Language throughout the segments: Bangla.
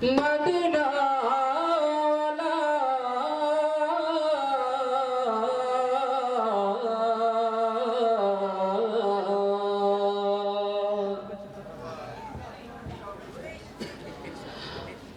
Madina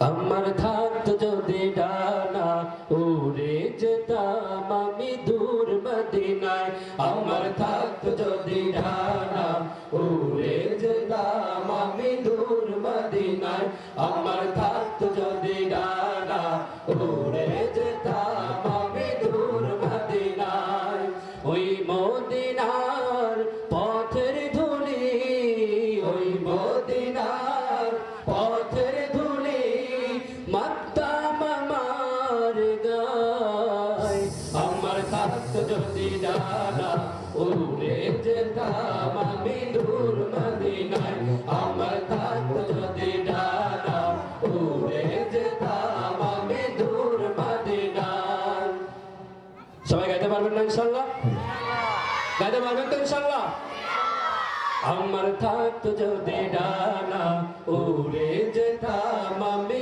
আমার থাকত যদি ডানা, উড়ে যেতাম আমি দূর মদিনায়। আমার থাকত যদি ডানা, উড়ে যেতাম আমি দূর মদিনায়। আমার থাকত যদি ডানা মাত্তাম আমার গায়। আমার থাকত যদি সবাই গাইতে পারবেন না ইনশাল্লাহ? গাইতে পারবেন তো ইনশাল্লাহ? আমার থাকতো যদি ডানা উড়ে যেতাম আমি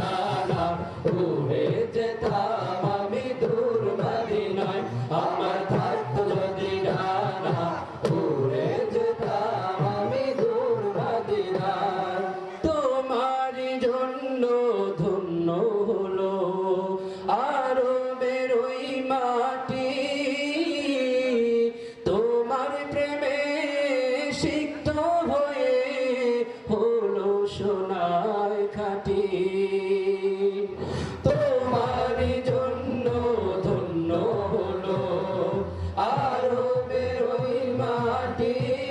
উড়ে যেতাম আমি দূর মদিনায় তোমার জন্য ধন্য হলো। আরও বেরোই মাটি তোমার প্রেমে সিক্ত হয়ে হলো সোনায় মাটি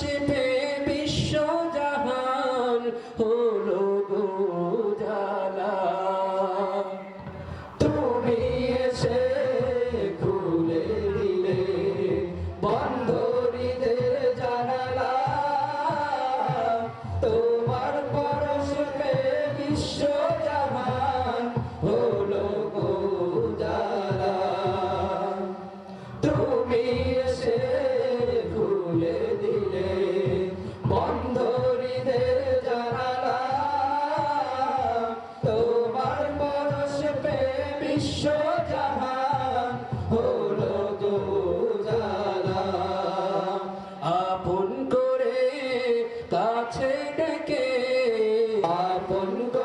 আসবে বিশ্ব জাহান হলো জালা তুমি এসে খুলে দিলে বন্ধরীদের জানালা। তোমার পরশ বিশ্ব Bonuto.